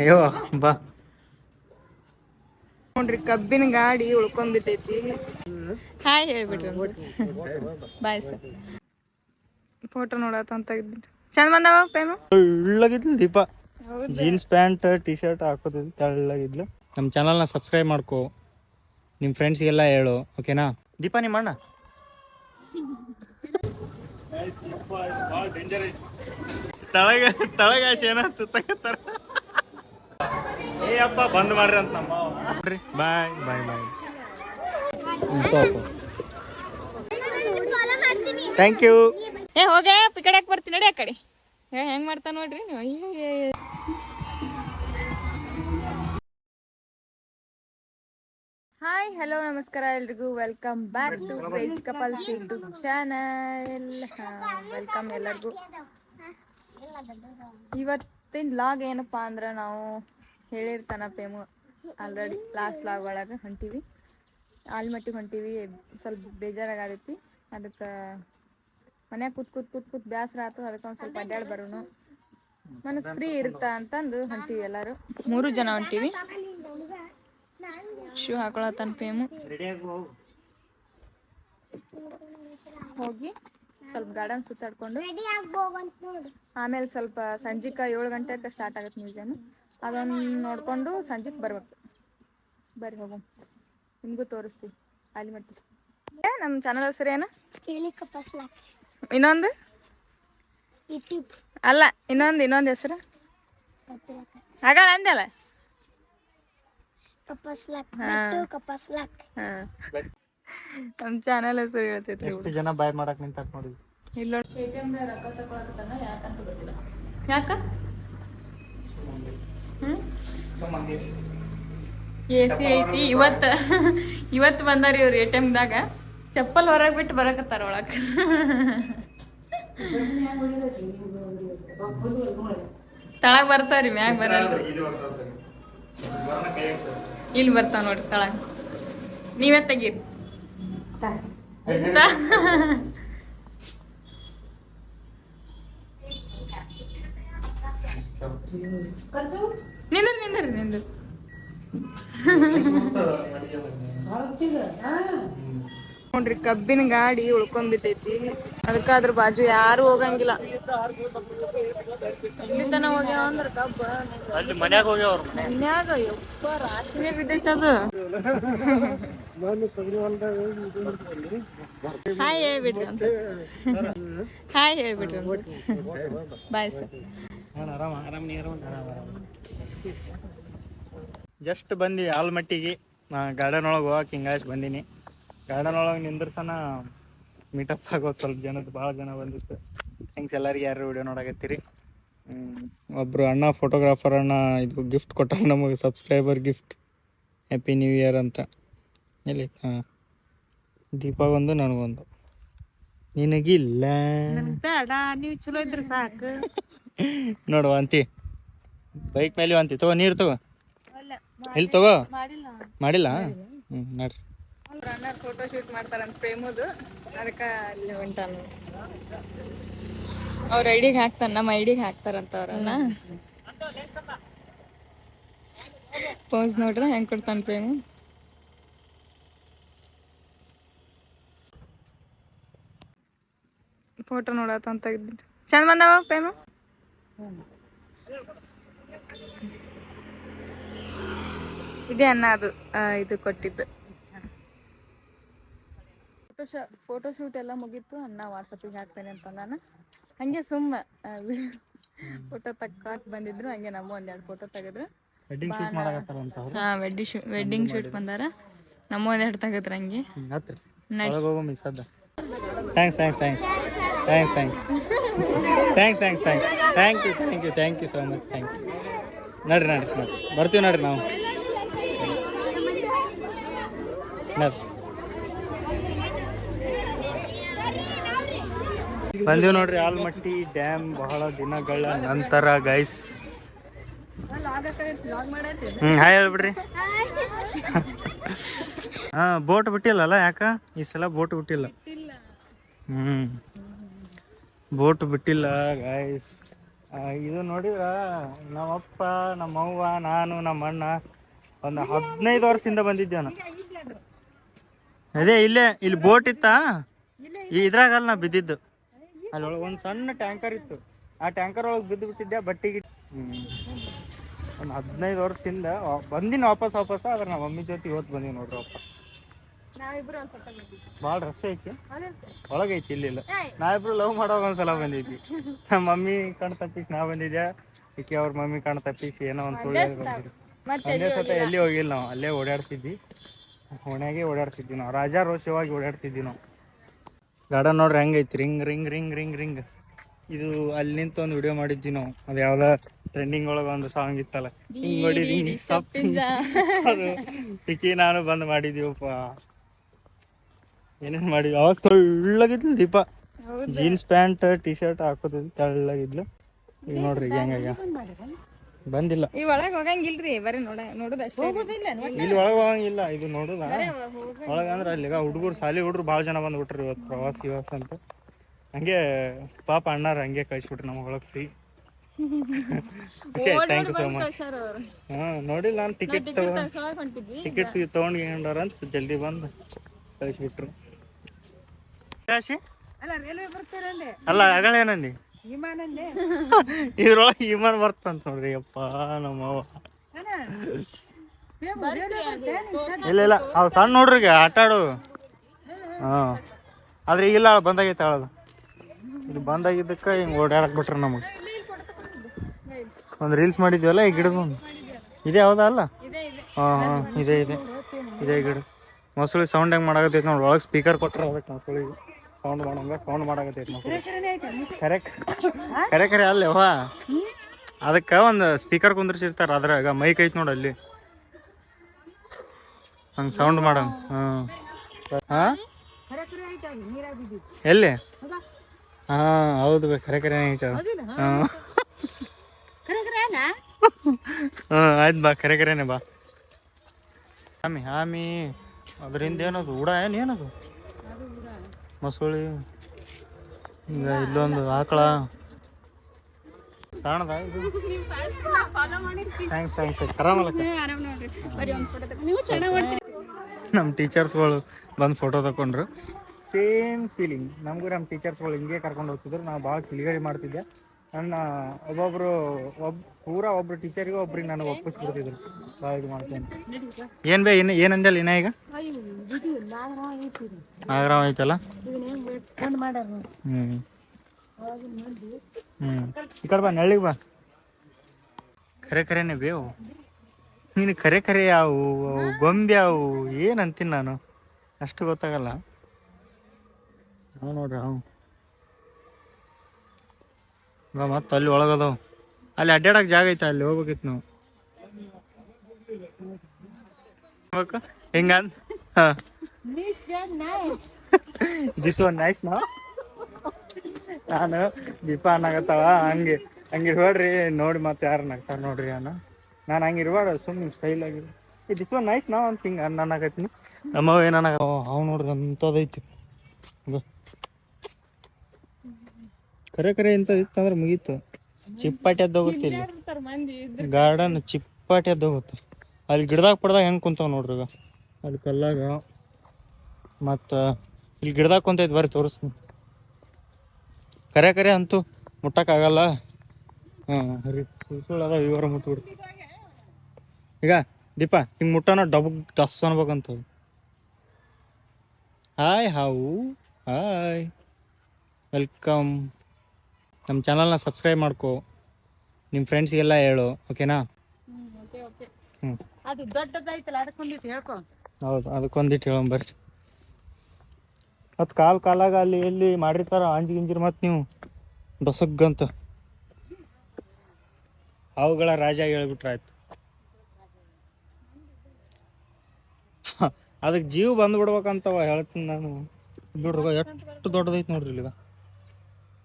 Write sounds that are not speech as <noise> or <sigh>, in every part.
ಅಯ್ಯೋ ಬಾ. ನೋಡ್ರಿ ಕಬ್ಬಿನ ಗಾಡಿ ಉಳ್ಕೊಂಡ್ಬಿಟ್ಟೈತಿ. ಹಾಯ್ ಹೇಳ್ಬಿಟ್ರಿ ಬಾಯ್ ಸರ್ ಫೋಟೋ ನೋಡತ್ತ ಅಂತ ತೆಗ್ದ್ಬಿಟ್ಟು ಚಂದ ಬಂದವ ಪೇಮ? ಒಳ್ಳಗಿದ್ಲು Deepa. Jeans pant T shirt ಹಾಕೋದಿದ್ಲು ತೆಳ್ಳಗಿದ್ಲು. ನಮ್ಮ ಚಾನಲ್ನ ಸಬ್ಸ್ಕ್ರೈಬ್ ಮಾಡ್ಕೋ. ನಿಮ್ಮ ಫ್ರೆಂಡ್ಸ್ಗೆಲ್ಲ ಹೇಳು ಓಕೆನಾ ದೀಪ ನಿಮ್ಮ ಅಣ್ಣ ತಳಗ ತಳಗಾಸಿ ಏನ ಸುತ್ತಕತ್ತಾರ? ಏ ಅಪ್ಪ ಬಂದ್ ಮಾಡ್ರಿ ಅಂತ ನಮ್ಮ ಬಾಯ್ ಬಾಯ್ ಬಾಯ್. ಥ್ಯಾಂಕ್ ಯು ಏ ಹೋಗ ಈ ಕಡೆ ಬರ್ತೀನಿ ನಡಿ ಆ ಕಡೆ. ಏ ಹೆಂಗ್ ಮಾಡ್ತಾ ನೋಡ್ರಿ ನೀವು? ಹಾಯ್ ಹಲೋ ನಮಸ್ಕಾರ ಎಲ್ರಿಗೂ. Welcome back to craze couple YouTube channel welcome ಎಲ್ಲರಿಗೂ. ಇವತ್ತಿನ ಲಾಗ್ ಏನಪ್ಪಾ ಅಂದ್ರೆ ನಾವು ಹೇಳಿರ್ತಾನ ಪೇಮು ಆಲ್ರೆಡಿ ಲಾಸ್ಟ್ ಲಾಗ್ ಒಳಗೆ ಹೊಂಟೀವಿ. ಆಲ್ಮಟ್ಟಿಗೆ ಹೊಂಟೀವಿ ಸ್ವಲ್ಪ ಬೇಜಾರಾಗೈತಿ ಅದಕ್ಕೆ ಮನ್ಯಾಗ ಕೂತ್ ಕೂತ್ ಕೂತ್ ಕೂತ್ ಬೇಸರ ಆಯ್ತು ಅದಕ್ಕೆ ಒಂದು ಸ್ವಲ್ಪ ಅಡ್ಡಾಡಿ ಬರೋಣ ಮನಸ್ಸು ಫ್ರೀ ಇರುತ್ತಾ ಅಂತಂದು ಹೊಂಟೀವಿ ಎಲ್ಲರೂ. ಮೂರು ಜನ ಹೊಂಟೀವಿ. ಶೂ ಹಾಕೊಳತ್ತಾನ ಪೇಮು ಹೋಗಿ. ಸ್ವಲ್ಪ ಗಾರ್ಡನ್ ಸುತ್ತಾಡ್ಕೊಂಡು ಆಮೇಲೆ ಸ್ವಲ್ಪ ಸಂಜೆಕ ಏಳು ಗಂಟೆಗೆ ಸ್ಟಾರ್ಟ್ ಆಗುತ್ತೆ ಮ್ಯೂಸಿಯಮ್ ಅದನ್ನ ನೋಡಿಕೊಂಡು ಸಂಜೆಗೆ ಬರ್ಬೇಕು. ಬರ್ರಿ ಹೋಗು. ನಿಮಗೂ ತೋರಿಸ್ತೀವಿ. ಆಲಿಮಟ್ಟಿ ನಮ್ಮ ಚಾನಲ್ ಹೆಸರು ಏನು? ಇನ್ನೊಂದು? ಅಲ್ಲ ಇನ್ನೊಂದು ಇನ್ನೊಂದು ಹೆಸರು? ಹಾಗಲ್ಲ ಅಂದಲ್ಲ ಕಪಸ್ಲಾಕ್ ಲಕ್ ಬೆಟ್ಟು ಕಪಸ್ಲಾಕ್ ಹಾಂ. ಚಾನೆಲ್ ಚಾನಲ್ ಹೆಸರು ಹೇಳ್ತೈತ್ರಿ ಎಷ್ಟು ಜನ ಬಾಯ್ ಮಾಡಕ್ ನಿಂತಾಕ ನೋಡಿ. ಇಲ್ಲ. ರೊಕ್ಕ ತಗೊಳಕತ್ತಾನ ಯಾಕಂತ ಗೊತ್ತಿಲ್ಲ. ಯಾಕ? ಎ ಸಿ ಐತಿ ಇವತ್ತ ಇವತ್ತು ಬಂದಾರ ಇವ್ರು ಎ ಟಿ ಎಮ್ದಾಗ ಚಪ್ಪಲ್ ಹೊರಗೆ ಬಿಟ್ಟು ಬರಕತ್ತಾರ ಒಳಗೆ ತಳಗ್ ಬರ್ತಾವ್ರಿ ಮ್ಯಾಗ ಬರಲ್ರಿ ಇಲ್ಲಿ ಬರ್ತಾವ ನೋಡ್ರಿ ತಳ. ನೀವೇ ತೆಗೀರಿ. ನಿಂದ್ರಿ ನಿಂದ್ರಿ ನಿಂದ್ರಿ. <laughs> ನೋಡ್ರಿ ಕಬ್ಬಿನ ಗಾಡಿ ಉಳ್ಕೊಂಡ್ಬಿಟ್ಟೈತಿ ಅದಕ್ಕ ಅದ್ರ ಬಾಜು ಯಾರು ಹೋಗಂಗಿಲ್ಲ. ಎಲ್ಲಿ ತನ ಹೋಗ್ಯಾವ ಅಂದ್ರ ಕಬ್ಬ. ಅಲ್ಲಿ ಮನ್ಯಾಗ ಮನ್ಯಾಗ ಯಪ್ಪ ರಾಶಿನೇ ಬಿದ್ದೈತಿ ಅದು. ಹಾಯ್ ಹೇಳ್ಬಿಡ್ರಿ ಅಂತ. ಹಾಯ್ ಹೇಳ್ಬಿಡ್ರಿ ಅಂತ. ಬಾಯ್ ಸರ್ ಜಸ್ಟ್ ಬಂದಿ ಆಲ್ಮಟ್ಟಿಗೆ. ಗಾರ್ಡನ್ ಒಳಗೆ ಹೋಗಕ್ಕೆ ಹಿಂಗಾಯ್ತು ಬಂದೀನಿ. ಗಾರ್ಡನ್ ಒಳಗೆ ನಿಂದ್ರಸನ ಮೀಟಪ್ ಆಗೋದು ಸ್ವಲ್ಪ ಜನದ ಭಾಳ ಜನ ಬಂದಿತ್ತು. ಥ್ಯಾಂಕ್ಸ್ ಎಲ್ಲರಿಗೆ ಯಾರು ವಿಡಿಯೋ ನೋಡಕತ್ತೀರಿ. ಒಬ್ಬರು ಒಬ್ರು ಅಣ್ಣ ಫೋಟೋಗ್ರಾಫರ್ ಅಣ್ಣ ಇದು ಗಿಫ್ಟ್ ಕೊಟ್ಟಾರ ನಮಗೆ subscriber gift happy new year ಅಂತ. ಎಲ್ಲಿ? ಹಾಂ. ದೀಪಾಗೊಂದು ನನಗೊಂದು ನಿನಗಿಲ್ಲ. ಬೇಡ ನೀವು ಚಲೋ ಇದ್ರೆ ಸಾಕು. ನೋಡು ಅಂತಿ ಬೈಕ್ ಮೇಲೆ ಅಂತಿ ತಗೋ ನೀರು ತಗೋ. ಇಲ್ಲಿ ತಗೋ? ಮಾಡಿಲ್ಲ ಮಾಡಿಲ್ಲ? ಹ್ಞೂ ನೋಡ್ರಿ. ಅಣ್ಣ ಫೋಟೋ ಶೂಟ್ ಮಾಡ್ತಾರಂತ ಪ್ರೇಮದು. ಅದಕ್ಕೆ ಅಲ್ಲಿ ಅವ್ರ ಐಡಿಗೆ ಹಾಕ್ತಾನ ನಮ್ಮ ಐಡಿಗೆ ಹಾಕ್ತಾರಂತ ಅವ್ರನ್ನ. ಪೋಸ್ ನೋಡ್ರ ಹೆಂಗ್ ಕೊಡ್ತಾನ ಪ್ರೇಮ. ಫೋಟೋ ನೋಡತ್ತಂತ ಚಂದ ಬಂದವ ಪ್ರೇಮ? ಇದೆ ಅನ್ನ ಅದು ಇದು ಕೊಟ್ಟಿದ್ದು. ಫೋಟೋ ಶಾ ಫೋಟೋ ಶೂಟ್ ಎಲ್ಲ ಮುಗೀತು ಅನ್ನ ವಾಟ್ಸಪ್ಪಿಗೆ ಹಾಕ್ತೇನೆ ಅಂತ ನಾನು ಹಂಗೆ ಸುಮ್ಮ ಫೋಟೋ ತಕ್ಕಾಕ್ ಬಂದಿದ್ರು ಹಂಗೆ ನಮ್ಮ ಒಂದೆರಡು ಫೋಟೋ ತೆಗೆದ್ರು. ವೆಡ್ಡಿಂಗ್ ಶೂಟ್ ಹಾ ವೆಡ್ಡಿ ಶೂ ವೆಡ್ಡಿಂಗ್ ಶೂಟ್ ಬಂದಾರ. ನಮ್ಮ ಒಂದೆರಡು ತೆಗೆದ್ರು ಹಂಗೆ. ಅದ. Thanks thanks thanks thanks thanks thanks thanks thank you thank you thank you so much thank you ನಡ್ರಿ ನಡ್ರಿ. ಬರ್ತೀವಿ ನಡ್ರಿ ನಾವು. ನಡ್ರಿ. ಬಂದೀವಿ ನೋಡ್ರಿ ಆಲ್ಮಟ್ಟಿ ಡ್ಯಾಮ್ ಬಹಳ ದಿನಗಳ ನಂತರ ಗೈಸ್ ಹ್ಞೂ ಹಾಯ್ ಹೇಳ್ಬಿಡ್ರಿ. ಹಾಂ ಬೋಟ್ ಬಿಟ್ಟಿಲ್ಲಲ್ಲ ಯಾಕ? ಈ ಸಲ ಬೋಟ್ ಬಿಟ್ಟಿಲ್ಲ. ಹ್ಞೂ ಬೋಟ್ ಬಿಟ್ಟಿಲ್ಲ ಗಾಯ್ಸ್ ಇದು ನೋಡಿದ್ರ ನಮ್ಮಪ್ಪ ನಮ್ಮವ್ವ ನಾನು ನಮ್ಮ ಅಣ್ಣ ಒಂದು ಹದಿನೈದು ವರ್ಷದಿಂದ ಬಂದಿದ್ದೇವ ಅದೇ ಇಲ್ಲೇ ಇಲ್ಲಿ ಬೋಟ್ ಇತ್ತಾ? ಈ ಇದ್ರಾಗಲ್ಲ ನಾ ಬಿದ್ದಿದ್ದು. ಅಲ್ಲಿ ಒಳಗೆ ಒಂದು ಸಣ್ಣ ಟ್ಯಾಂಕರ್ ಇತ್ತು. ಆ ಟ್ಯಾಂಕರ್ ಒಳಗೆ ಬಿದ್ದು ಬಿಟ್ಟಿದ್ದೆ ಬಟ್ಟಿಗೆ ಒಂದು ಹದಿನೈದು ವರ್ಷದಿಂದ ಬಂದಿನ ಬಂದಿನಿ ವಾಪಸ್ ವಾಪಸ್ ಆದ್ರೆ ನಮ್ಮ ಮಮ್ಮಿ ಜೊತೆ ಇವತ್ತು ಬಂದೀನಿ ನೋಡ್ರಿ ವಾಪಸ್. ಭಾಳ ರಶ್ ಐತಿ. ಒಳಗೈತಿ ಇಲ್ಲಿಲ್ಲ. ನಾವಿಬ್ರು ಲವ್ ಮಾಡೋ ಒಂದ್ಸಲ ಬಂದಿದ್ವಿ. ನಮ್ಮ ಮಮ್ಮಿ ಕಣ್ ತಪ್ಪಿಸಿ ನಾ ಬಂದಿದ್ದೆ ಈಕೆ ಅವ್ರ ಮಮ್ಮಿ ಕಣ್ ತಪ್ಪಿಸಿ ಏನೋ ಒಂದು ಸುಳ್ಳು ಅಲ್ಲೇ ಒಂದೇ ಸತ ಎಲ್ಲಿ ಹೋಗಿಲ್ಲ ನಾವು? ಅಲ್ಲೇ ಓಡಾಡ್ತಿದ್ವಿ. ಹೊಣೆಗೆ ಓಡಾಡ್ತಿದ್ವಿ ನಾವು. ರಾಜಾರೋಷವಾಗಿ ಓಡಾಡ್ತಿದ್ವಿ ನಾವು. ಗಾರ್ಡನ್ ನೋಡ್ರಿ ಹೆಂಗೈತಿ ring ring ring ring ring. ಇದು ಅಲ್ಲಿ ನಿಂತ ಒಂದು ವಿಡಿಯೋ ಮಾಡಿದ್ವಿ ನಾವು. ಅದು ಯಾವ್ದ ಟ್ರೆಂಡಿಂಗ್ ಒಳಗ ಒಂದು ಸಾಂಗ್ ಇತ್ತಲ್ಲ. ಹಿಂಗ್ ಹೊಡಿದ್ ಹಿಂಗ್ ಅದು ಟಿಕಿ ನಾನು ಬಂದ್ ಮಾಡಿದೀವಪ್ಪ ಏನೇನ್ ಮಾಡಿದ್ವಿ? ಅವಾಗ ತೆಳ್ಳಗಿದ್ಲು Deepa. Jeans pant T shirt ಹಾಕೋದಿಲ್ಲ ತೆಳ್ಳಗಿದ್ಲು. ಈಗ ನೋಡ್ರಿ ಈಗ ಹೆಂಗಾಗ ಬಂದಿಲ್ಲ. ಈ ಒಳಗೆ ಹೋಗಂಗಿಲ್ರಿ ಬರೀ ನೋಡ ನೋಡುದ ಅಷ್ಟೇ. ಹೋಗುದಿಲ್ಲ ಇಲ್ಲಿ. ಒಳಗೆ ಹೋಗಂಗಿಲ್ಲ ಇದು ನೋಡುದ. ಒಳಗೆ ಅಂದ್ರೆ ಅಲ್ಲಿ ಹುಡುಗರು ಸಾಲಿ ಹುಡುಗರು ಭಾಳ ಜನ ಬಂದ್ಬಿಟ್ರಿ ಇವತ್ತು ಪ್ರವಾಸ ಗಿವಾಸ ಅಂತ. ಹಂಗೆ ಪಾಪ ಅಣ್ಣಾರ ಹಂಗೆ ಕಳಿಸ್ಬಿಟ್ರಿ ನಮಗೆ ಒಳಗೆ free thank you so much ಹಾಂ ನೋಡಿಲ್ಲ ನಾನು ಟಿಕೆಟ್ ತಗೊಂಡು ಟಿಕೆಟ್ ತೊಗೊಂಡು ಅಂತ ಜಲ್ದಿ ಬಂದು ಕಳಿಸ್ಬಿಟ್ರು. ಕಾಶಿ ಅಲ್ಲ ರೈಲ್ವೆ ಇದ್ರೊಳಗೆ ವಿಮಾನ ಬರ್ತಂತ ನೋಡ್ರಿ ಅಪ್ಪ ನಮ್ಮವ್ವ. ಇಲ್ಲ ಇಲ್ಲ ಅವ್ ಸಣ್ಣ ನೋಡ್ರಿ ಆಟ ಆಡು. ಹಾಂ ಆದ್ರೆ ಈಗಿಲ್ಲ ಅವಳು ಬಂದಾಗೈತೆ ಅಳದು ಇದು ಬಂದಾಗಿದ್ದಕ್ಕೆ ಹಿಂಗೆ ಓಡಾಡಕ್ ಬಿಟ್ರಿ ನಮಗೆ. ಒಂದು ರೀಲ್ಸ್ ಮಾಡಿದ್ವಲ್ಲ ಈ ಗಿಡದ ಒಂದು ಇದೇ ಹೌದಾ ಅಲ್ಲ? ಇದೆ ಇದೆ. ಹಾಂ ಹಾಂ ಇದೆ ಇದೆ. ಇದೆ ಗಿಡ. ಮೊಸಳಿ ಸೌಂಡ್ ಹೆಂಗೆ ಮಾಡಾಕತ್ತೈತೆ ನೋಡಿ ಒಳಗೆ ಸ್ಪೀಕರ್ ಕೊಟ್ರೆ ಅದಕ್ಕೆ ಮೊಸಳಿಗೆ. ಸೌಂಡ್ ಮಾಡಂಗ ಸೌಂಡ್ ಮಾಡಾಕತ್ತೈತೆ ಕರೆಕ್ ಕರೆ ಕರೆ ಕರೆ ಅಲ್ಲೇವಾ ಅದಕ್ಕೆ ಒಂದು ಸ್ಪೀಕರ್ ಕುಂದ್ರಿಸಿರ್ತಾರೆ ಅದ್ರಾಗ ಮೈಕ್ ಐತೆ ನೋಡಿ ಅಲ್ಲಿ. ಹಂಗೆ ಸೌಂಡ್ ಮಾಡಂಗ ಹಾಂ. ಹಾಂ? ಎಲ್ಲಿ? ಹಾಂ ಹೌದು ಬೇ ಖರೆ ಕರೆ ಐತೆ ಹಾಂ. ಹಾಂ ಆಯ್ತು ಬಾ ಕರೆ ಕರೆನೆ ಬಾ. ಆಮಿ ಆಮಿ. ಅದರಿಂದ ಏನದು ಉಡ ಏನು ಏನದು? ಮಸೂಳಿ ಈಗ ಇಲ್ಲೊಂದು ಆಕಳ. ಸಣ್ಣದ ಇದು? ಥ್ಯಾಂಕ್ಸ್ ಥ್ಯಾಂಕ್ಸ್ ಆರಾಮಲ್ಲ ನಮ್ಮ ಟೀಚರ್ಸ್ಗಳು ಬಂದು ಫೋಟೋ ತಗೊಂಡ್ರು ಸೇಮ್ ಫೀಲಿಂಗ್ ನಮಗೂ ನಮ್ಮ ಟೀಚರ್ಸ್ಗಳು ಹಿಂಗೆ ಕರ್ಕೊಂಡು ಹೋಗ್ತಿದ್ರು. ನಾವು ಭಾಳ ಕಿಲಿಗಡಿ ಮಾಡ್ತಿದ್ದೆ. ನನ್ನ ಒಬ್ಬೊಬ್ರು ಒಬ್ ಪೂರಾ ಒಬ್ರು ಟೀಚರ್ಗೆ ಒಬ್ರಿಗೆ ನನಗೆ ಒಪ್ಪಿಸ್ಬಿಡ್ತಿದ್ರು. ಭಾಳ ಇದು ಮಾಡ್ತೇನೆ. ಏನು ಬೇ ಇನ್ನು ಏನಂದಲ್ಲ ಇನ್ನ ಈಗ? ನಾಗರಾವ್ ಆಯ್ತಲ್ಲ ಹ್ಞೂ ಹ್ಞೂ ಈ ಕಡೆ ಬಾ ನಳ್ಳಿಗೆ ಬಾ. ಖರೆ ಖರೇನೆ ಬೇವು. ನೀನು ಖರೆ ಖರೆ ಯಾವು ಅವು ಗೊಂಬೆ ಅವು ಏನು ಅಂತೀನಿ ನಾನು? ಅಷ್ಟು ಗೊತ್ತಾಗಲ್ಲ. ನೋಡ್ರಿ ಅವು ಬಾ ಮತ್ತೆ ಅಲ್ಲಿ ಒಳಗದವು. ಅಲ್ಲಿ ಅಡ್ಡಾಡಕ್ ಜಾಗ ಐತೆ ಅಲ್ಲಿ ಹೋಗ್ಬೇಕಿತ್ತು ನಾವು? ಹಿಂಗ ದಿಸ್ ಒನ್ ನೈಸ್ ನಾ? ನಾನು ದೀಪ ಅನ್ನಾಗತ್ತಾಳ ಹಂಗೆ ಹಂಗಿರ್ ಹೇಳ್ರಿ ನೋಡಿ ಮತ್ತೆ ಯಾರು ನಗ್ತಾರ ನೋಡ್ರಿ ಅನ್ನ ನಾನು ಹಂಗೆ ಇರ್ಬೇಡ ಸುಮ್ಮನೆ ಸ್ಟೈಲ್ ಆಗಿ. ಈ ದಿಸ್ ಒನ್ ನೈಸ್ ನಾವು ಅಂತ ಹಿಂಗೆ ಅನ್ನ ಅನ್ನಕತ್ತೀನಿ. ನಮ್ಮವ ಏನಾಗ ಅವ್ ನೋಡ್ರಿ ಅಂತದೈತಿ. ಕರೆ ಕರೆ ಇಂಥದ್ದು ಇತ್ತಂದ್ರೆ ಮುಗೀತು. ಚಿಪ್ಪಾಟಿ ಎದ್ದು ಹೋಗುತ್ತೆ ಇಲ್ಲಿ. ಮಂದಿ ಗಾರ್ಡನ್ ಚಿಪ್ಪಾಟಿ ಎದ್ದು ಹೋಗುತ್ತೆ. ಅಲ್ಲಿ ಗಿಡದಾಗ ಪಡ್ದಾಗ ಹೆಂಗೆ ಕುಂತಾವ ನೋಡ್ರಿ ಈಗ? ಅಲ್ಲಿ ಕಲ್ಲಾಗ ಮತ್ತು ಇಲ್ಲಿ ಗಿಡದಾಗ ಕುಂತೈತೆ ಬರ್ರಿ ತೋರಿಸ್ತೀನಿ. ಕರೆ ಕರೆ ಅಂತೂ ಮುಟ್ಟಕ್ಕಾಗಲ್ಲ. ಹಾಂ ಅದ ವಿವರ ಮುಟ್ಬಿಡ್ತು ಈಗ ದೀಪ, ಹಿಂಗೆ ಮುಟ್ಟನ ಡಬ್ ಡಸ್ ಅನ್ಬೇಕಂತದ್ದು ಹಾಯ್ ಹಾವು ಹಾಯ್ ವೆಲ್ಕಮ್ ನಮ್ಮ ಚಾನಲ್ನ ಸಬ್ಸ್ಕ್ರೈಬ್ ಮಾಡ್ಕೊ. ನಿಮ್ಮ ಫ್ರೆಂಡ್ಸ್ಗೆಲ್ಲ ಹೇಳು ಓಕೆನಾ? ಹ್ಞೂ ಅದು ದೊಡ್ಡದೈತಲ್ಲ ಅದಕ್ಕೊಂದಿಟ್ಟು ಹೇಳ್ಕೊ. ಹೌದು ಅದಕ್ಕೊಂದಿಟ್ಟು ಹೇಳೋಣ ಬರ್ರಿ. ಮತ್ತು ಕಾಲು ಕಾಲಾಗ ಅಲ್ಲಿ ಎಲ್ಲಿ ಮಾಡಿರ್ತಾರ ಅಂಜಿ ಗಿಂಜಿರ್ ಮತ್ತು ನೀವು. ಡೊಸಗ್ಗಂತ ಅವುಗಳ ರಾಜ ಹೇಳ್ಬಿಟ್ರಾಯ್ತು ಅದಕ್ಕೆ ಜೀವ ಬಂದ್ಬಿಡ್ಬೇಕಂತವ ಹೇಳ್ತೀನಿ ನಾನು. ಬಿಡ್ರಿ ಎಷ್ಟು ದೊಡ್ಡದೈತೆ ನೋಡ್ರಿ ಇಲ್ಲಿಗ.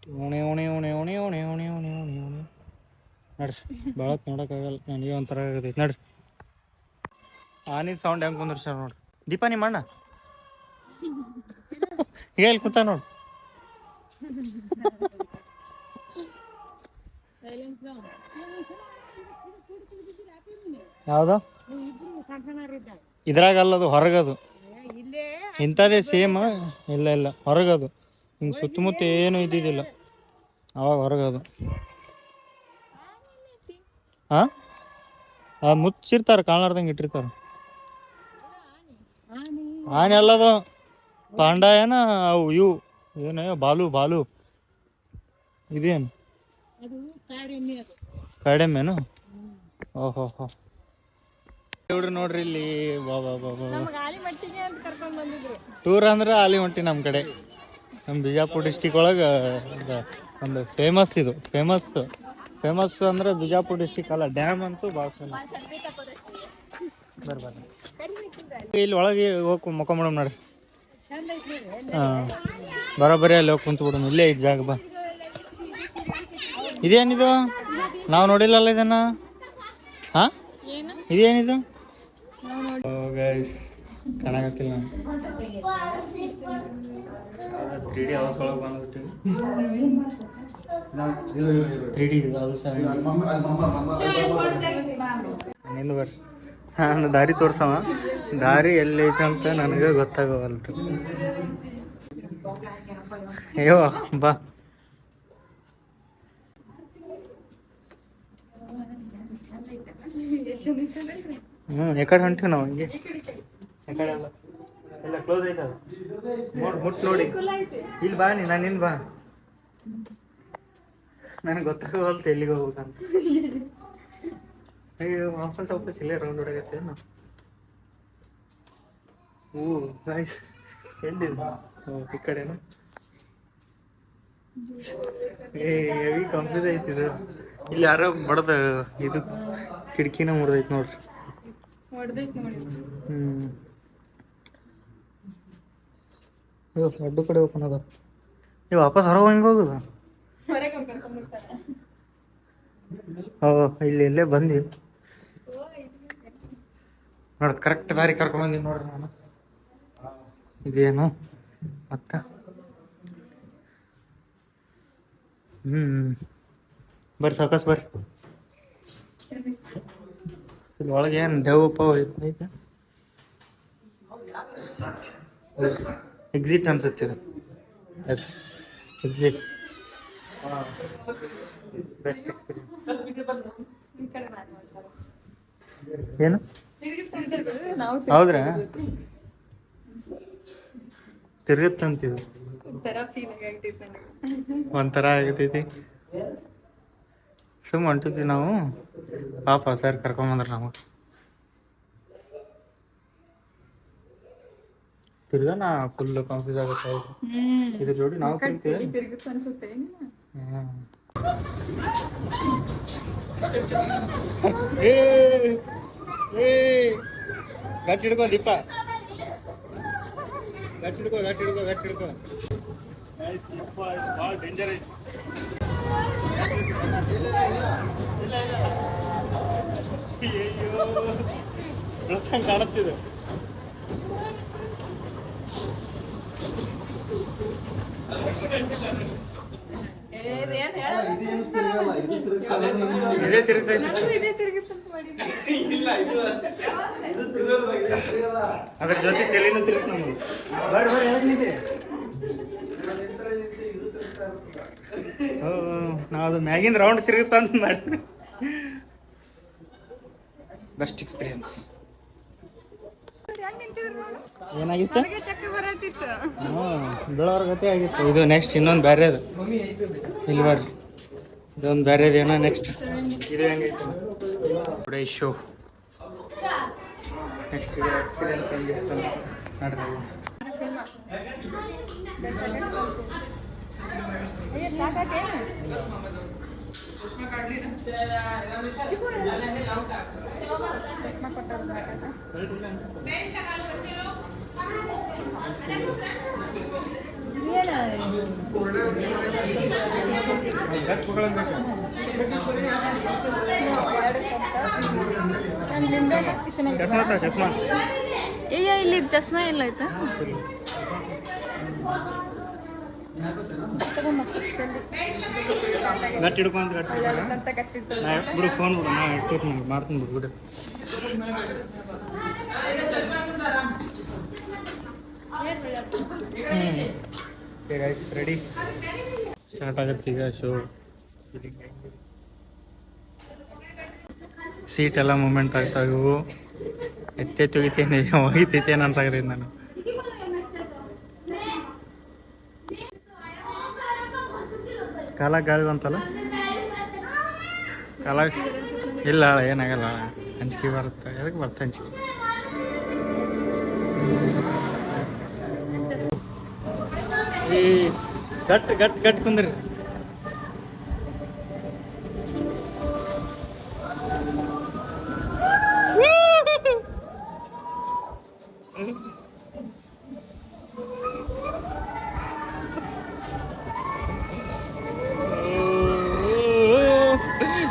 ಓಣೆ ಓಣಿ ಓಣಿ ಓಣಿ ಓಣಿ ಓಣಿ ಓಣಿ ಓಣಿ ಓಣಿ. ನಡ್ರಿ ಬೆಳಕ್ ನೋಡೋಕ್ಕಾಗಲ್ಲ ನನಗೆ ಒಂಥರ ಆಗತೈತಿ ನಡ್ರಿ. ಆನಿನ ಸೌಂಡ್ ಹೆಂಗೆ ಕುಂದ್ರಸ್ಯಾರ ನೋಡ್ರಿ. ದೀಪ ನಿಮ್ಮ ಅಣ್ಣ <laughs> ಹೇಳಿ ಕೂತ ನೋಡು. ಯಾವುದು? ಇದ್ರಾಗಲ್ಲದು ಹೊರಗದು. ಇಂಥದೇ ಸೇಮ್ ಇಲ್ಲ ಇಲ್ಲ ಹೊರಗದು. ಹಿಂಗೆ ಸುತ್ತಮುತ್ತ ಏನು ಇದ್ದಿದ್ದಿಲ್ಲ. ಅವಾಗ ಹೊರಗದು ಹಾಂ ಆ? ಮುಚ್ಚಿರ್ತಾರೆ ಕಾಣಲಾರ್ದಂಗೆ ಇಟ್ಟಿರ್ತಾರೆ. ಆನೆ ಅಲ್ಲದು. ಪಾಂಡ ಏನ ಅವು ಇವು. ಏನ ಬಾಲು ಬಾಲು. ಇದೇನು? ಕಡಿಮೆನು ಓಹೋ ಹೋ ನೋಡ್ರಿ ನೋಡ್ರಿ ಇಲ್ಲಿ ಬಾ ಬಾ ಬಾ ಟೂರ್ ಅಂದ್ರೆ ಆಲಿ ಹೊಂಟಿ ನಮ್ಮ ಕಡೆ. ನಮ್ಮ ಬಿಜಾಪುರ ಡಿಸ್ಟಿಕ್ ಒಳಗೆ ಒಂದು ಫೇಮಸ್ ಇದು ಫೇಮಸ್ ಫೇಮಸ್ ಅಂದ್ರೆ ಬಿಜಾಪುರ ಡಿಸ್ಟಿಕ್ ಅಲ್ಲ ಡ್ಯಾಮ್ ಅಂತೂ ಭಾಳ ಫೇಮಸ್ ಬರ್ರಿ ಇಲ್ಲಿ ಒಳಗೆ ಹೋಗಿ ಮುಖ ಮಾಡೋಣ ನೋಡ್ರಿ. ಹಾಂ ಬರೋಬರಿ ಅಲ್ಲಿ ಹೋಗಿ ಕುಂತು ಬಿಡೋಣ ಇಲ್ಲೇ ಇದ್ದ ಜಾಗ ಬಾ. ಇದೇನಿದು? ನಾವು ನೋಡಿಲ್ಲಲ್ಲ ಇದನ್ನ? ಹಾಂ? ಇದೇನಿದು? ಗೈಸ್ ಕಾಣಕತ್ತಿಲ್ಲ ತ್ರೀ ಡಿ ಹೌಸ್ ಒಳಗೆ ಬಂದ್ಬಿಟ್ಟಿವಿ ತ್ರೀ ಡಿ ಹೌಸ್ ನಿಂದು ಬರ್ರಿ ನಾನು ದಾರಿ ತೋರ್ಸವ. ದಾರಿ ಎಲ್ಲೈತೆ ಅಂತ ನನಗೆ ಗೊತ್ತಾಗವಲ್ತು. ಅಯ್ಯೋ ಬಾ. ಹ್ಞೂ ಎಕಡೆ ಹೊಂಟಿವಿ ನಾವು ಹಂಗೆ. ಎಕಡೆಲ್ಲ ಅಲ್ಲ. ಎಲ್ಲ ಕ್ಲೋಸ್ ಐತೆ ಅದು? ನೋಡಿ ಮುಟ್ ನೋಡಿ. ಇಲ್ಲಿ ಬಾ ನೀ ನಾನು ಬಾ. ನನಗೆ ಗೊತ್ತಾಗೋಲ್ತು ಎಲ್ಲಿಗೆ ಹೋಗ್ಬೇಕಂತ. ಅಯ್ಯೋ ವಾಪಸ್ ವಾಪಸ್ ಇಲ್ಲೇ ರೌಂಡ್ ಹೊಡಗತ್ತೆ ಏನು? ಹ್ಞೂ ಗಾಯ್ಸ್ ಎಲ್ಲಿ ಹ್ಞೂ ಈ ಕಡೆನಾ? ಏ ಹೆವಿ ಕನ್ಫ್ಯೂಸ್ ಐತಿ ಇದು. ಇಲ್ಲಿ ಯಾರೋ ಬಡದ ಇದು ಕಿಟಕಿನ ಮುರಿದೈತಿ ನೋಡ್ರಿ. ಹ್ಮ್. ಅಯ್ಯೋ ಅಡ್ಡು ಕಡೆ ಓಪನ್ ಅದ ನೀವು ವಾಪಸ್ ಹೊರಗೆ ಹೆಂಗೆ ಹೋಗುದು? ಹೊರಗೆ ಕರ್ಕೊಂಡ್ ಬರ್ತಾರೆ ಓ ಇಲ್ಲಿ ಇಲ್ಲೇ ಬಂದ್ವಿ ನೋಡಿ ಕರೆಕ್ಟ್ ದಾರಿ ಕರ್ಕೊಂಡು ಬಂದೀನಿ ನೋಡ್ರಿ ನಾನು. ಇದೇನು? ಮತ್ತ? ಹ್ಮ್ ಬರ್ರಿ ಸಾಕಸ್ ಬರ್ರಿ. ಇಲ್ಲಿ ಒಳಗೆ ಏನು ದೇವಪ್ಪ ಐತೆ? ಎಕ್ಸಿಟ್ ಅನ್ಸುತ್ತೆ ಇದು. ಎಸ್ ಎಕ್ಸಿಟ್ ಬೆಸ್ಟ್ ಎಕ್ಸ್ಪೀರಿಯನ್ಸ್ ಏನು? ನಾವು ಹೌದ್ರಾ? ತಿರುಗತ್ತಂತಿದು ಒಂಥರ ಆಗತೈತಿ ಸುಮ್ಮ ಹೊಂಟಿದ್ವಿ ನಾವು. ಪಾಪ ಸರ್ ಕರ್ಕೊಂಬಂದ್ರ ನಾವು ತಿರ್ಗಾ ನಾ ಫುಲ್ ಕನ್ಫ್ಯೂಸ್ ಆಗುತ್ತೆ ಹೌದು. ಹ್ಮ್ ಇದ್ರ ಜೋಡಿ ನಾವು ಕುಂತೀವಿ ತಿರುಗಿತ್ತು ಅನ್ಸುತ್ತೆ ಹ್ಮ್. ಏ ಏ ಗಟ್ಟಿ ಹಿಡ್ಕೋ ದೀಪ ಗಟ್ಟಿ ಹಿಡ್ಕೋ ಗಟ್ಟಿ ಹಿಡ್ಕೋ ಗಟ್ಟಿ ಹಿಡ್ಕೋ ಭಾಳ ಡೇಂಜರ್ ಐತಿ ಅಯ್ಯೋ ಕಾಣುತ್ತಿದೆ ಇದೇ ತಿರುಗ್ತೈತಿ ಇದೇ ತಿರುಗಿತ್ತಂತ ಮಾಡಿದ್ದೆ ಅದ್ರ ಜೊತೆ ತಲೆನೂ ತಿರುಗ್ ನಮ್ಗೆ ಬರ್ರಿ ಬರ್ರಿ ಹೇಗಿದೆ ನಾವು ಅದು ಮ್ಯಾಗಿಂದ ರೌಂಡ್ ತಿರುಗುತ್ತ ಅಂತ ಮಾಡಿದ್ರಿ. ಬೆಸ್ಟ್ ಎಕ್ಸ್ಪೀರಿಯನ್ಸ್ ಏನಾಗಿತ್ತು ಹ್ಞೂ ಬೀಳೋರ ಗತಿ ಆಗಿತ್ತು ಇದು ನೆಕ್ಸ್ಟ್ ಇನ್ನೊಂದು ಬೇರೆ ಅದು ಇಲ್ಲಿ ಬರ್ರಿ ಇದೊಂದು ಬೇರೆ ಏನೋ ನೆಕ್ಸ್ಟ್ ಇದು ಹೆಂಗೈತೆ ಶೋ ನೆಕ್ಸ್ಟ್ ಇದು ಎಕ್ಸ್ಪೀರಿಯನ್ಸ್ ಹೆಂಗಿತ್ತು ನೋಡ್ರಿ ಚಸ್ಮಾ ಕೊಟ್ಟು ಇಲ್ಲಿ ಚಸ್ಮಾ ಇಲ್ಲ ಆಯ್ತಾ? ಗಟ್ಟಿ ಬಿಡು ಫೋನ್ ನಾ ಇಟ್ಟು ನಂಗೆ ಮಾಡ್ತೀನಿ ಬಿಡು ಬಿಡು. ಹ್ಞೂ ಗೈಸ್ ರೆಡಿ ಸ್ಟಾರ್ಟ್ ಆಗುತ್ತೆ ಈಗ ಶೋ ಸೀಟ್ ಎಲ್ಲ ಮೂಮೆಂಟ್ ಆಗ್ತಾವೆ ಇವು ಎತ್ತೆತ್ತು ಹೋಗಿತೇನೆ ಹೋಗಿತೈತೇನು ಅನ್ಸಾಕತೈತೆ ನಾನು. ಕಾಲ ಗಾಳಿ ಬಂತಲ್ಲ ಕಾಲ ಇಲ್ಲ, ಏನಾಗಲ್ಲ. ಹಂಚಿಕೆ ಬರುತ್ತೆ. ಅದಕ್ಕೆ ಬರುತ್ತೆ ಹಂಚಿಕೆ ಈ ಗಟ್ ಗಟ್ ಗಟ್ ಕುಂದ್ರಿ.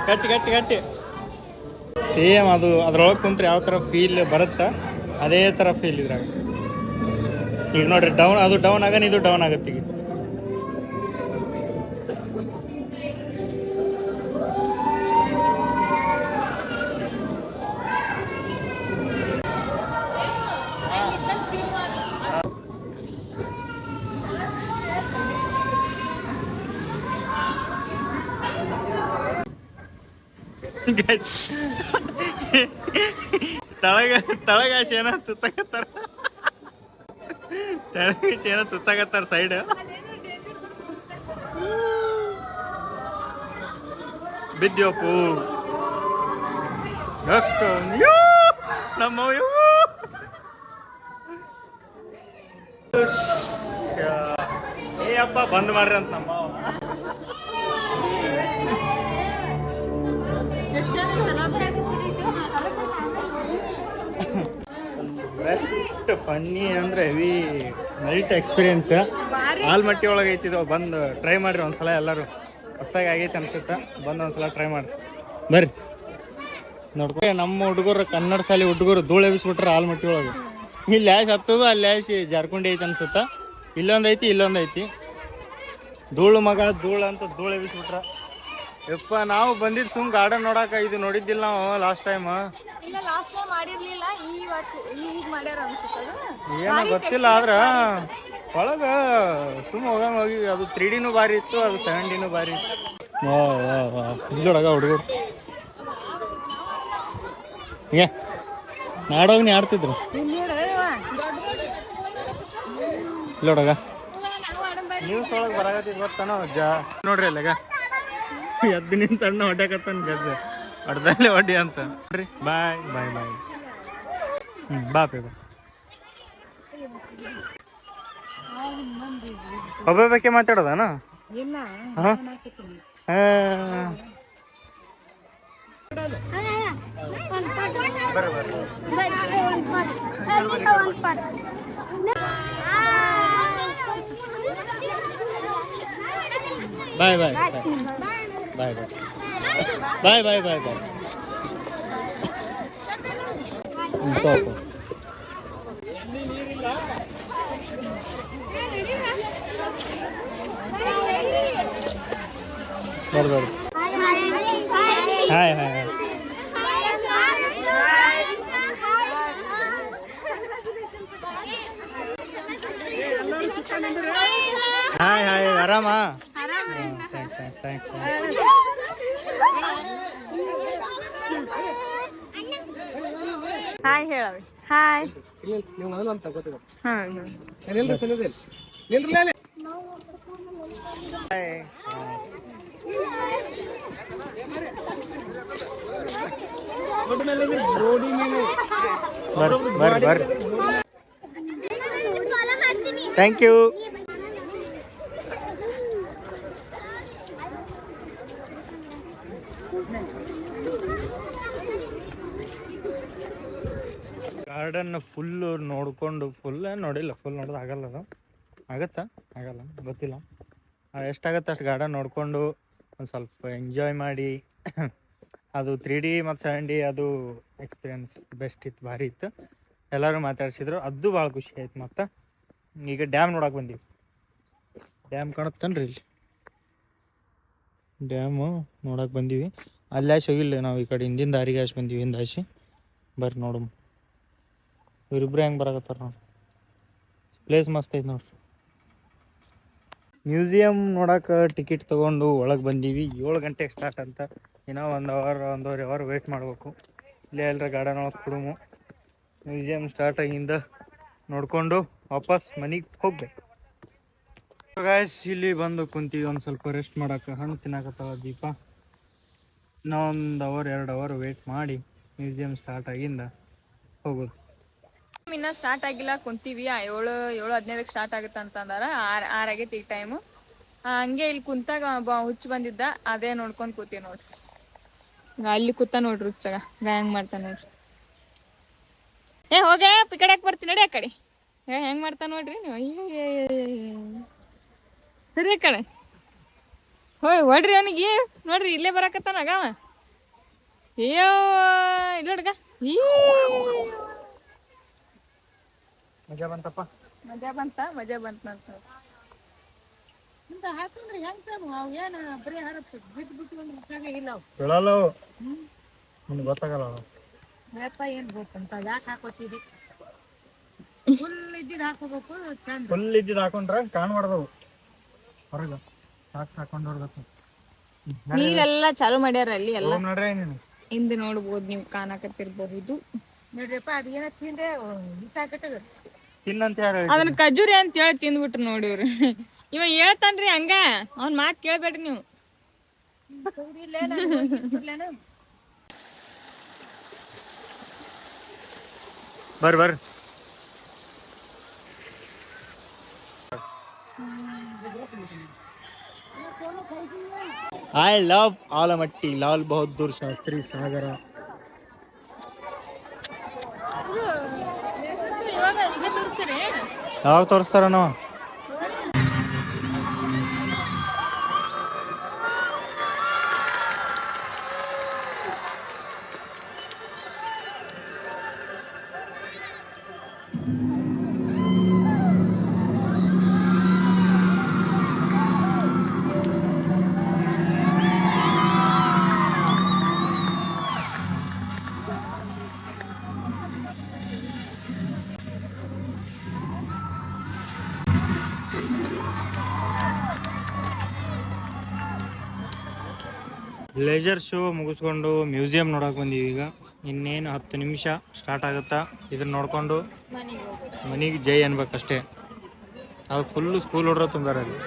ಗಟ್ಟಿ ಗಟ್ಟಿ ಗಟ್ಟಿ ಸೇಮ್ ಅದು, ಅದ್ರೊಳಗೆ ಕುಂತ್ರೆ ಯಾವ ಥರ ಫೀಲ್ ಬರುತ್ತಾ? ಅದೇ ಥರ ಫೀಲ್ ಇದ್ರಾಗ. ಈಗ ನೋಡ್ರಿ ಡೌನ್ ಅದು ಡೌನ್ ಆಗನ ಇದು ಡೌನ್ ಆಗುತ್ತೆ ಈಗ. ತಳಗ ತಳಗ ಶೇನ ಚುಚ್ಚಾಕತ್ತಾರ ಶೇನ ಚುಚ್ಚಾಕತ್ತಾರ ಸೈಡ್ ಬಿದ್ಯೋಪು ನಮ್ಮ ಏ ಅಪ್ಪ ಬಂದ್ ಮಾಡ್ರಿ ಅಂತ ನಮ್ಮ ಮಾವ. ಬೆಸ್ಟ್ ಫನ್ನಿ ಅಂದ್ರೆ ಹೆವಿ ನೈಟ್ ಎಕ್ಸ್ಪೀರಿಯನ್ಸ್ ಆಲ್ಮಟ್ಟಿ ಒಳಗೆ ಐತಿದ್ದು ಬಂದು ಟ್ರೈ ಮಾಡ್ರಿ ಒಂದ್ಸಲ ಎಲ್ಲರೂ. ಹೊಸ್ದಾಗಿ ಆಗೈತೆ ಅನ್ಸುತ್ತೆ? ಬಂದು ಒಂದ್ಸಲ ಟ್ರೈ ಮಾಡಿ ಬರ್ರಿ. ನೋಡ್ಕೊ. ನಮ್ಮ ಹುಡುಗರು ಕನ್ನಡ ಶಾಲೆ ಹುಡುಗರು ಧೂಳು ಎಬ್ಬಿಸ್ಬಿಟ್ರೆ ಆಲ್ಮಟ್ಟಿ ಒಳಗೆ. ಇಲ್ಲಿ ಲ್ಯಾಶ್ ಹತ್ತದು ಅಲ್ಲಿ ಲ್ಯಾಶ್ ಜಾರ್ಕೊಂಡಿ ಐತೆ ಅನ್ಸುತ್ತ? ಇಲ್ಲೊಂದು ಐತಿ ಇಲ್ಲೊಂದು ಐತಿ. ಧೂಳು ಮಗ ಧೂಳು ಅಂತ ಧೂಳು ಎಬ್ಬಿಸ್ಬಿಟ್ರ. ಯಪ್ಪ ನಾವು ಬಂದಿದ್ದು ಸುಮ್ ಗಾರ್ಡನ್ ನೋಡಾಕ ಇದು ನೋಡಿದ್ದಿಲ್ಲ ನಾವು ಲಾಸ್ಟ್ ಟೈಮ್ ಇಲ್ಲ ಲಾಸ್ಟ್ ಟೈಮ್ ಮಾಡಿರ್ಲಿಲ್ಲ ಈ ವರ್ಷ ಈಗ ಮಾಡ್ಯಾರ ಅನ್ಸುತ್ತೆ ಏನೋ ಗೊತ್ತಿಲ್ಲ ಆದ್ರ ಒಳಗ ಸುಮ್ ಹೋಗಂಗ ಹೋಗಿ ಅದು ತ್ರೀ ಡಿನೂ ಭಾರಿ ಇತ್ತು ಅದು ಸೆವೆನ್ ಡಿನೂ ಭಾರಿ ಇತ್ತು. ವಾ ವಾ ವಾ. ಇಲ್ಲೊಳಗ ಹುಡುಗರು. ಹೀಗೆ. ನಾಡೋಗಿ ನೀ ಆಡ್ತಿದ್ರು? ಇಲ್ಲೊಡಗ ನ್ಯೂಸ್ ಒಳಗೆ ಬರಾಗತ್ತಿದ್ ಗೊತ್ತಾನೋ ಜಾ ನೋಡ್ರಿ ಅಲ್ಲಗ. ಎದ್ದು ನಿಂತ ಅಣ್ಣ ಹೊಡ್ಯಾಕತ್ತಾನ ಗಜ್ಜ. ಹೊಡೆದಲ್ಲೇ ಹೊಡಿ ಅಂತ. ನೋಡ್ರಿ ಬಾಯ್ ಬಾಯ್ ಬಾಯ್. ಹ್ಞೂ ಬಾ ಪೇ ಬಾ ಒಬ್ಬೊಬ್ಬಕ್ಕೆ ಮಾತಾಡೋದಾನ? ಇಲ್ಲ ಹಾ? ಬರ್ರಿ ಬಾಯ್. Bye. Bye bye bye bye bye bye ಬರ್ರಿ hi hi hi hi hi ಆರಾಮ ಟ್ಯಾಂಕ್ ಹಾಯ್ ಹೇಳವಿ ಹಾಯ್ ನೀವು ಮೊದಲು ಅಂತ ಗೊತ್ತಿಲ್ಲ ಹಾಂ ನಿಲ್ರಿ ಸರಿ ನಿಲ್ರಿ ಥ್ಯಾಂಕ್ ಯು ಗಾರ್ಡನ್ ಫುಲ್ಲು ನೋಡ್ಕೊಂಡು ಫುಲ್ ನೋಡಿಲ್ಲ ಫುಲ್ ನೋಡೋದು ಆಗಲ್ಲ ಅದು. ಆಗತ್ತಾ? ಆಗಲ್ಲ, ಗೊತ್ತಿಲ್ಲ. ಎಷ್ಟಾಗತ್ತೆ ಅಷ್ಟು ಗಾರ್ಡನ್ ನೋಡಿಕೊಂಡು ಒಂದು ಸ್ವಲ್ಪ ಎಂಜಾಯ್ ಮಾಡಿ. ಅದು ತ್ರೀ ಡಿ ಮತ್ತು ಸೆವೆನ್ ಡಿ ಅದು ಎಕ್ಸ್ಪೀರಿಯನ್ಸ್ ಬೆಸ್ಟ್ ಇತ್ತು, ಭಾರಿ ಇತ್ತು. ಎಲ್ಲರೂ ಮಾತಾಡ್ಸಿದ್ರು, ಅದು ಭಾಳ ಖುಷಿ ಆಯ್ತು ಮತ್ತು. ಈಗ ಡ್ಯಾಮ್ ನೋಡಕ್ಕೆ ಬಂದೀವಿ. ಡ್ಯಾಮ್ ಕಾಣುತ್ತನ್ರಿ ಇಲ್ಲಿ? ಡ್ಯಾಮು ನೋಡಕ್ಕೆ ಬಂದೀವಿ. ಅಲ್ಲಿ ಆಶೆ ಹೋಗಿಲ್ಲ ನಾವು ಈ ಕಡೆ ಹಿಂದಿನ ದಾರಿಗೆ ಆಶ್ ಬಂದೀವಿ, ಹಿಂದೆ ಆಶಿ ಬರ್ರಿ ನೋಡು ಇವರಿಬ್ರು ಹೆಂಗೆ ಬರಾಕತ್ತಾರ ನೋಡಿ. ಪ್ಲೇಸ್ ಮಸ್ತ್ ಐತೆ ನೋಡ್ರಿ. ಮ್ಯೂಸಿಯಂ ನೋಡಕ್ಕೆ ಟಿಕೆಟ್ ತೊಗೊಂಡು ಒಳಗೆ ಬಂದೀವಿ. ಏಳು ಗಂಟೆಗೆ ಸ್ಟಾರ್ಟ್ ಅಂತ. ಇನ್ನೂ ಒಂದು ಅವರ್ ಒಂದೂವರೆ ಅವರ್ ವೇಟ್ ಮಾಡಬೇಕು. ಇಲ್ಲೇ ಎಲ್ಲರ ಗಾರ್ಡನ್ ಒಳಗೆ ಕುಡುಮು. ಮ್ಯೂಸಿಯಂ ಸ್ಟಾರ್ಟ್ ಆಗಿಂದ ನೋಡಿಕೊಂಡು ವಾಪಸ್ ಮನೆಗೆ ಹೋಗ್ಬೇಕು. ಗಾಯ್ಸ್ ಇಲ್ಲಿ ಬಂದು ಕುಂತೀವಿ ಒಂದು ಸ್ವಲ್ಪ ರೆಸ್ಟ್ ಮಾಡೋಕೆ. ಹಣ್ಣು ತಿನ್ನಕತ್ತಾವ ದೀಪ. ಇನ್ನೂ ಒಂದು ಅವರ್ ಎರಡು ಅವರ್ ವೇಟ್ ಮಾಡಿ ಮ್ಯೂಸಿಯಂ ಸ್ಟಾರ್ಟ್ ಆಗಿಂದ ಹೋಗೋದು. ಇನ್ನ ಸ್ಟಾರ್ಟ್ ಆಗಿಲ್ಲ, ಕುಂತೀವಿ. ಏಳು ಏಳು ಹದಿನೈದಕ್ಕೆ ಸ್ಟಾರ್ಟ್ ಆಗುತ್ತೆ ಅಂತ ಅಂದಾರ ಆರ್ ಆಗೈತಿ ಈಗ ಟೈಮು ಹಂಗೆ ಇಲ್ಲಿ ಕುಂತಾಗ ಹುಚ್ಚು ಬಂದಿದ್ದ, ಅದೇ ನೋಡ್ಕೊಂಡು ಕೂತೀವಿ ನೋಡ್ರಿ. ಅಲ್ಲಿ ಕೂತ ನೋಡ್ರಿ ಹುಚ್ಚಾಗ ಹೆಂಗ್ ಮಾಡ್ತಾನ ನೋಡ್ರಿ. ಏ, ಹೋಗೆ, ಈ ಕಡೆ ಬರ್ತೀನಿ ನಡಿ ಆ ಕಡೆ. ಹೆಂಗ್ ಮಾಡ್ತಾನ ನೋಡ್ರಿ ನೀವು. ಸರಿ ಕಡೆ ಹೋಯ್ ಹೊಡ್ರಿ ಅವನಿಗೆ. ನೋಡ್ರಿ ಇಲ್ಲೇ ಬರಾಕತ್ತಾನ ಅವ. ಅಯ್ಯೋ ಇಲ್ಲ ಹುಡ್ಗ. ಮಜಾ ಬಂತಪ್ಪ? ಮಜಾ ಬಂತ ಮಜಾ ಬಂತ ಅಂತ. ಬೀಳಲ್ಲ ಅವು. ನಿಮ್ಗೆ ಗೊತ್ತಾಗಲ್ಲ ಅವು. ಏನ್ ಅಂತ ಯಾಕೆ ಹಾಕೋತೀರಿ? <laughs> ಫುಲ್ ಇದ್ದಿದ್ ಹಾಕೋಬೇಕು ಚಂದ. ಫುಲ್ ಇದ್ದಿದ್ದು ಹಾಕೊಂಡ್ರೆ ಕಾಣ್ಬಾರ್ದವು ಹೊರಗೆ. ಸಾಕು ಹಾಕೊಂಡು ಹೊರಗತ್ತು ನೀರೆಲ್ಲ ಚಾಲು ಮಾಡ್ಯಾರ ಅಲ್ಲಿ ಎಲ್ಲ? ನೋಡ್ರಿ ನಡ್ರಿ ನೀನು. ಹಿಂದೆ ನೋಡ್ಬೋದು ನೀವು ಕಾಣಕತ್ತಿರಬಹುದು. ನೋಡ್ರಿಪ್ಪ ಅದ್ ಏನ ತಿಂದ್ರೆ? ಬಿಸಾಕಟ್ಟದ ತಿನ್ನಂತ ಹೇಳಿ ಅದನ್ನ ಖಜೂರಿ ಅಂತ ಹೇಳಿ ತಿಂದ್ಬಿಟ್ರು ನೋಡಿವ್ರಿ ಇವ ಹೇಳ್ತಾನ್ರಿ ಹಂಗ. ಅವ್ನ್ ಮಾತ್ ಕೇಳ್ಬೇಡ್ರಿ ನೀವು. ಬರ್ ಬರ್ರಿ ಐ ಲವ್ ಆಲಮಟ್ಟಿ ಲಾಲ್ ಬಹದ್ದೂರ್ ಶಾಸ್ತ್ರಿ ಸಾಗರ ಯಾವಾಗ ತೋರಿಸ್ತಾರ ಲೇಜರ್ ಶೋ ಮುಗಿಸ್ಕೊಂಡು ಮ್ಯೂಸಿಯಂ ನೋಡಕ್ ಬಂದೀವಿ ಈಗ. ಇನ್ನೇನು ಹತ್ತು ನಿಮಿಷ ಸ್ಟಾರ್ಟ್ ಆಗುತ್ತಾ? ಇದನ್ನ ನೋಡ್ಕೊಂಡು ಮನೆಗೆ ಜೈ ಅನ್ಬೇಕಷ್ಟೇ. ಅದು ಫುಲ್ಲು ಸ್ಕೂಲ್ ಹುಡ್ರ ತುಂಬ್ಯಾರ ಅಲ್ಲಿ.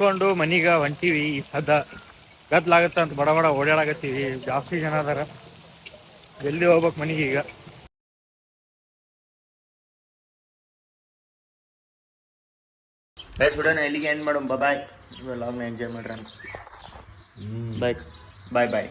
ಮುಗಿಸ್ಕೊಂಡು ಮನೀಗ ಹೊಂಟೀವಿ ಈ ಸದ ಗದ್ಲಾಗತ್ತ ಅಂತ ಬಡ ಬಡ ಓಡಾಡಕತ್ತೀವಿ. ಜಾಸ್ತಿ ಜನ ಅದಾರ. ಜಲ್ದಿ ಹೋಗ್ಬೇಕು ಮನೆಗೆ ಈಗ? ಗೈಸ್ ಬಿಡೋಣ ಎಲ್ಲಿಗೆ ಎಂಡ್ ಮಾಡೋಣ. ಬಾಯ್ ಲಾಗ್ನ ಎಂಜಾಯ್ ಮಾಡ್ರಿ ಬಾಯ್ ಬಾಯ್ ಬಾಯ್